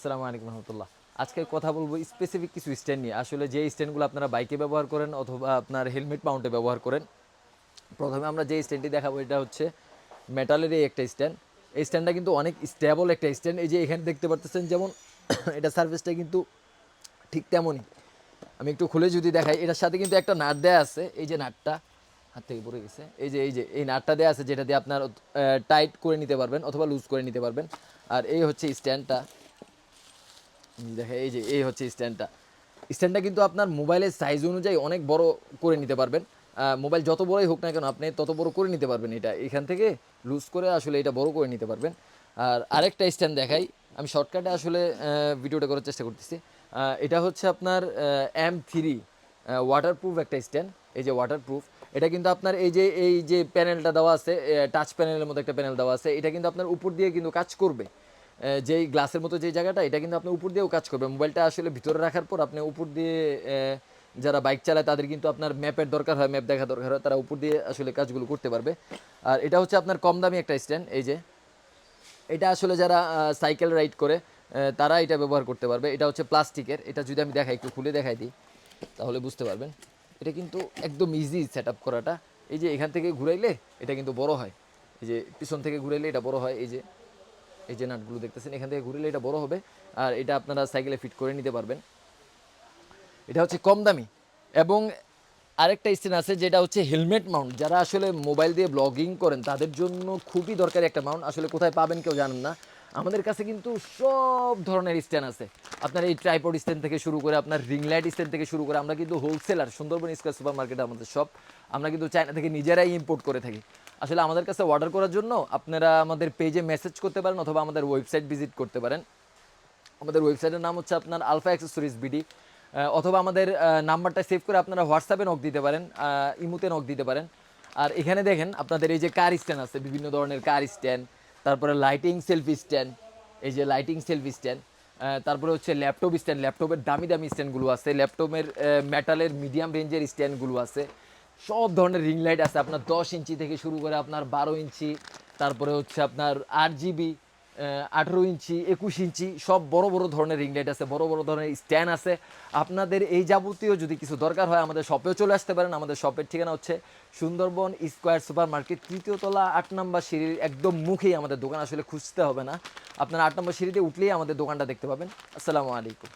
আসসালামু আলাইকুম রহমতুল্লাহ। আজকে কথা বলব স্পেসিফিক কিছু স্ট্যান্ড নিয়ে। আসলে যে স্ট্যান্ডগুলো আপনারা বাইকে ব্যবহার করেন অথবা আপনার হেলমেট মাউন্টে ব্যবহার করেন, প্রথমে আমরা যে স্ট্যান্ডটি দেখাবো, এটা হচ্ছে মেটালেরই একটা স্ট্যান্ড এই স্ট্যান্ডটা কিন্তু অনেক স্টেবল একটা স্ট্যান্ড এই যে এখানে দেখতে পারতেছেন, যেমন এটা সার্ভিসটা কিন্তু ঠিক তেমনই। আমি একটু খুলে যদি দেখাই, এটার সাথে কিন্তু একটা নাট দেয়া আছে। এই যে নাটটা হাত থেকে পড়ে গেছে। এই যে এই যে, এই নাটটা দেওয়া আছে যেটা দিয়ে আপনার টাইট করে নিতে পারবেন অথবা লুজ করে নিতে পারবেন। আর এই হচ্ছে স্ট্যান্ডটা দেখে এই যে, এই হচ্ছে স্ট্যান্ডটা। স্ট্যান্ডটা কিন্তু আপনার মোবাইলের সাইজ অনুযায়ী অনেক বড় করে নিতে পারবেন। মোবাইল যত বড়ই হোক না কেন, আপনি তত বড় করে নিতে পারবেন এটা। এখান থেকে লুজ করে আসলে এটা বড় করে নিতে পারবেন। আর আরেকটা স্ট্যান্ড দেখাই। আমি শর্টকাটে আসলে ভিডিওটা করার চেষ্টা করতেছি। এটা হচ্ছে আপনার এম থ্রি ওয়াটারপ্রুফ একটা স্ট্যান্ড। এই যে ওয়াটারপ্রুফ এটা কিন্তু আপনার এই যে এই যে প্যানেলটা দেওয়া আছে টাচ প্যানেলের মতো একটা প্যানেল দেওয়া আছে, এটা কিন্তু আপনার উপর দিয়ে কিন্তু কাজ করবে। যেই গ্লাসের মতো যে জায়গাটা, এটা কিন্তু আপনি উপর দিয়েও কাজ করবে মোবাইলটা আসলে ভিতরে রাখার পর আপনি উপর দিয়ে যারা বাইক চালায় তাদের কিন্তু আপনার ম্যাপের দরকার হয়, ম্যাপ দেখা দরকার হয়, তারা উপর দিয়ে আসলে কাজগুলো করতে পারবে। আর এটা হচ্ছে আপনার কম দামি একটা স্ট্যান্ড, এই যে। এটা আসলে যারা সাইকেল রাইড করে তারা এটা ব্যবহার করতে পারবে। এটা হচ্ছে প্লাস্টিকের। এটা যদি আমি দেখাই, একটু খুলে দেখাই দিই, তাহলে বুঝতে পারবেন। এটা কিন্তু একদম ইজি সেট আপ করাটা। এই যে এখান থেকে ঘুরাইলে এটা কিন্তু বড় হয়। এই যে পিছন থেকে ঘুরাইলে এটা বড় হয়। এই যে এই যে নাটগুলো দেখতেছেন, এখান থেকে ঘুরাইলে এটা বড় হবে, আর এটা আপনারা সাইকেলে ফিট করে নিতে পারবেন। এটা হচ্ছে কম দামি, এবং আরেকটা স্ট্যান্ড আছে যেটা হচ্ছে হেলমেট মাউন্ট যারা আসলে মোবাইল দিয়ে ব্লগিং করেন, তাদের জন্য খুবই দরকারি একটা মাউন্ট আসলে কোথায় পাবেন কেউ জানেন না। আমাদের কাছে কিন্তু সব ধরনের স্ট্যান্ড আছে। আপনার এই ট্রাইপড স্ট্যান্ড থেকে শুরু করে, আপনার রিং লাইট স্ট্যান্ড থেকে শুরু করে, আমরা কিন্তু হোলসেলার সুন্দরবন স্কোয়ার সুপার মার্কেটে আমাদের সব আমরা কিন্তু চায়না থেকে নিজেরাই ইম্পোর্ট করে থাকি। আসলে আমাদের কাছে অর্ডার করার জন্য আপনারা আমাদের পেজে মেসেজ করতে পারেন অথবা আমাদের ওয়েবসাইট ভিজিট করতে পারেন। আমাদের ওয়েবসাইটের নাম হচ্ছে আপনার আলফা অ্যাক্সেসরিজ বিডি অথবা আমাদের নাম্বারটা সেভ করে আপনারা হোয়াটসঅ্যাপে নক দিতে পারেন ইমুতে নক দিতে পারেন। আর এখানে দেখেন আপনাদের এই যে কার স্ট্যান্ড আছে, বিভিন্ন ধরনের কার স্ট্যান্ড তারপরে লাইটিং সেলফি স্ট্যান্ড এই যে লাইটিং সেলফি স্ট্যান্ড তারপরে হচ্ছে ল্যাপটপ স্ট্যান্ড ল্যাপটপের দামি দামি স্ট্যান্ডগুলো আছে ল্যাপটপের মেটালের মিডিয়াম রেঞ্জের স্ট্যান্ডগুলো আছে। সব ধরনের রিং লাইট আছে। আপনার দশ ইঞ্চি থেকে শুরু করে আপনার বারো ইঞ্চি, তারপরে হচ্ছে আপনার আট জিবি আঠেরো ইঞ্চি, একুশ ইঞ্চি, সব বড় বড় ধরনের রিং লাইট আছে, বড় বড় ধরনের স্ট্যান্ড আছে। আপনাদের এই যাবতীয় যদি কিছু দরকার হয়, আমাদের শপেও চলে আসতে পারেন। আমাদের শপের ঠিকানা হচ্ছে সুন্দরবন স্কোয়ার সুপার মার্কেট তৃতীয় তলা, আট নম্বর সিঁড়ির একদম মুখেই আমাদের দোকান, আসলে খুঁজতে হবে না। আপনারা আট নম্বর সিঁড়িতে উঠলেই আমাদের দোকানটা দেখতে পাবেন। আসসালামু আলাইকুম।